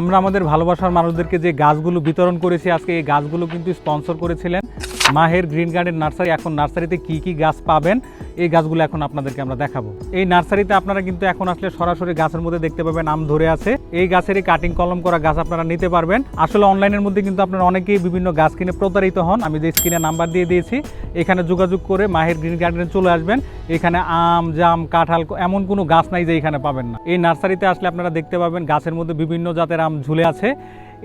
আমরা আমাদের ভালোবাসার মানুষদেরকে যে গাছগুলো বিতরণ করেছি, আজকে এই গাছগুলো কিন্তু স্পন্সর করেছিলেন মাহের গ্রিন গার্ডেন নার্সারি। এখন নার্সারিতে কি কি গাছ পাবেন এই গাছগুলো এখন আপনাদেরকে আমরা দেখাবো। এই নার্সারিতে আপনারা কিন্তু এখন আসলে সরাসরি গাছের মধ্যে দেখতে পাবেন আম ধরে আছে। এই গাছেরই কাটিং কলম করা গাছ আপনারা নিতে পারবেন। আসলে অনলাইনের মধ্যে কিন্তু আপনারা অনেকেই বিভিন্ন গাছ কিনে প্রতারিত হন। আমি যে স্ক্রিনে নাম্বার দিয়ে দিয়েছি, এখানে যোগাযোগ করে মাহের গ্রিন গার্ডেনে চলে আসবেন। এখানে আম, জাম, কাঁঠাল, এমন কোনো গাছ নাই যে এখানে পাবেন না। এই নার্সারিতে আসলে আপনারা দেখতে পাবেন গাছের মধ্যে বিভিন্ন জাতের আম ঝুলে আছে।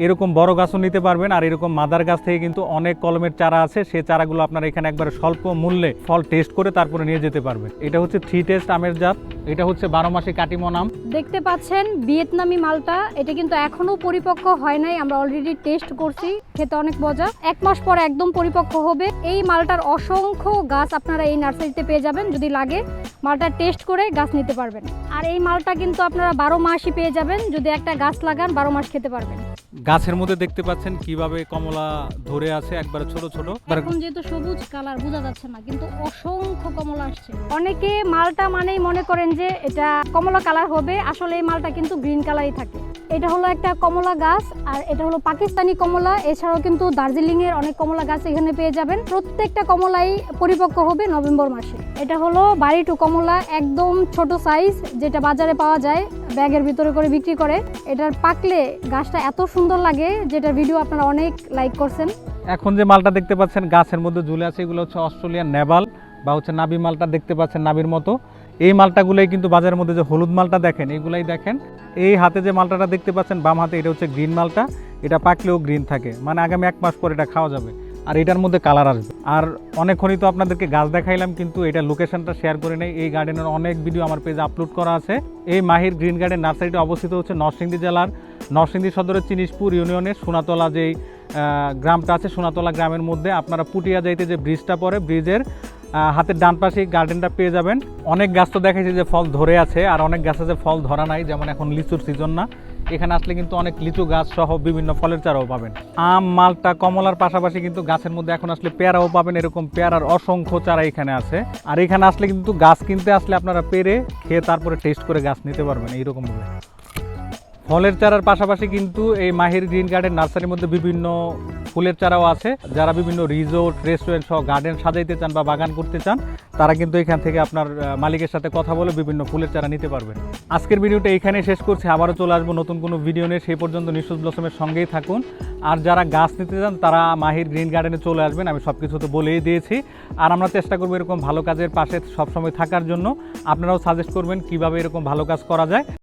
এরকম বড় গাছও নিতে পারবেন, আর এরকম মাদার গাছ থেকে কিন্তু অনেক কলমের চারা আছে। সেই চারাগুলো আপনারা এখানে একবারে স্বল্প মূল্যে ফল টেস্ট করে তারপরে নিয়ে যেতে পারবেন। এটা হচ্ছে থ্রি টেস্ট আমের জাত, এটা হচ্ছে বারো মাসে কাটিমন আম। দেখতে পাচ্ছেন ভিয়েতনামি মালটা, এটা কিন্তু এখনও পরিপক্ক হয় নাই, আমরা অলরেডি টেস্ট করছি, খেতে অনেক মজা। এক মাস পর একদম পরিপক্ক হবে। এই মালটার অসংখ্য গাছ আপনারা এই নার্সারিতে পেয়ে যাবেন, যদি লাগে, মালটা টেস্ট করে গাছ নিতে পারবেন। আর এই মালটা কিন্তু আপনারা বারো মাসই পেয়ে যাবেন, যদি একটা গাছ লাগান, বারো মাস খেতে পারবেন। গাছের মধ্যে দেখতে পাচ্ছেন কীভাবে কমলা ধরে আছে, একবার ছোট ছোট। এখন যেহেতু সবুজ কালার, বোঝা যাচ্ছে না, কিন্তু অসংখ্য কমলা আসছে। অনেকে মালটা মানেই মনে করেন যে এটা কমলা কালার হবে, আসলে এই মালটা কিন্তু গ্রিন কালারই থাকে। এটা হলো একটা কমলা গাছ আর এটা হলো পাকিস্তানি কমলা। এছাড়াও কিন্তু দার্জিলিং এর অনেক কমলা গাছ এখানে পেয়ে যাবেন। প্রত্যেকটা কমলাই পরিপক্ক হবে নভেম্বর মাসে। এটা হলো বাড়ি টু কমলা, একদম ছোট সাইজ যেটা বাজারে পাওয়া যায়, ব্যাগের ভিতরে করে বিক্রি করে। এটার পাকলে গাছটা এত সুন্দর লাগে যেটা ভিডিও আপনারা অনেক লাইক করছেন। এখন যে মালটা দেখতে পাচ্ছেন, গাছের মধ্যে ঝুলে আছে, এগুলো হচ্ছে অস্ট্রেলিয়ান নেভাল বা হচ্ছে নাবি মালটা দেখতে পাচ্ছেন নাবির মতো। এই মালটাগুলোই কিন্তু বাজারের মধ্যে যে হলুদ মালটা দেখেন এইগুলাই দেখেন। এই হাতে যে মালটাটা দেখতে পাচ্ছেন, বাম হাতে এটা হচ্ছে গ্রিন মালটা। এটা পাকলেও গ্রিন থাকে। মানে আগামী এক মাস পর এটা খাওয়া যাবে। আর এটার মধ্যে কালার আসবে। আর অনেকক্ষণই তো আপনাদেরকে গাছ দেখাইলাম, কিন্তু এটা লোকেশনটা শেয়ার করে নেই। এই গার্ডেনের অনেক ভিডিও আমার পেজে আপলোড করা আছে। এই মাহির গ্রিন গার্ডেন নার্সারিটা অবস্থিত হচ্ছে নরসিংদী জেলার নরসিংদী সদরের চিনিশপুর ইউনিয়নের সোনাতলা যেই গ্রামটা আছে, সোনাতলা গ্রামের মধ্যে। আপনারা পুটিয়া যাইতে যে ব্রিজটা পড়ে ব্রিজের হাতের ডান পাশে গার্ডেনটা পেয়ে যাবেন। অনেক গাছ তো দেখাইছে যে ফল ধরে আছে, আর অনেক গাছ আছে ফল ধরা নাই, যেমন এখন লিচুর সিজন না। এখানে আসলে কিন্তু অনেক লিচু গাছ সহ বিভিন্ন ফলের চারাও পাবেন। আম, মালটা, কমলার পাশাপাশি কিন্তু গাছের মধ্যে এখন আসলে পেয়ারাও পাবেন, এরকম পেয়ারার অসংখ্য চারা এখানে আছে। আর এখানে আসলে কিন্তু গাছ কিনতে আসলে আপনারা পেরে খেয়ে তারপরে টেস্ট করে গাছ নিতে পারবেন, এইরকম ভাবে। ফলের চারার পাশাপাশি কিন্তু এই মাহির গ্রিন গার্ডেন নার্সারির মধ্যে বিভিন্ন ফুলের চারাও আছে। যারা বিভিন্ন রিসোর্ট, রেস্টুরেন্ট সহ গার্ডেন সাজাইতে চান বা বাগান করতে চান, তারা কিন্তু এখান থেকে আপনার মালিকের সাথে কথা বলে বিভিন্ন ফুলের চারা নিতে পারবেন। আজকের ভিডিওটা এখানে শেষ করছি। আবারও চলে আসব নতুন কোনো ভিডিও নিয়ে। সেই পর্যন্ত নিশ্চুত ব্লসমের সঙ্গেই থাকুন। আর যারা গাছ নিতে চান, তারা মাহির গ্রিন গার্ডেনে চলে আসবেন। আমি সব কিছু তো বলেই দিয়েছি। আর আমরা চেষ্টা করব এরকম ভালো কাজের পাশে সবসময় থাকার জন্য। আপনারাও সাজেস্ট করবেন কীভাবে এরকম ভালো কাজ করা যায়।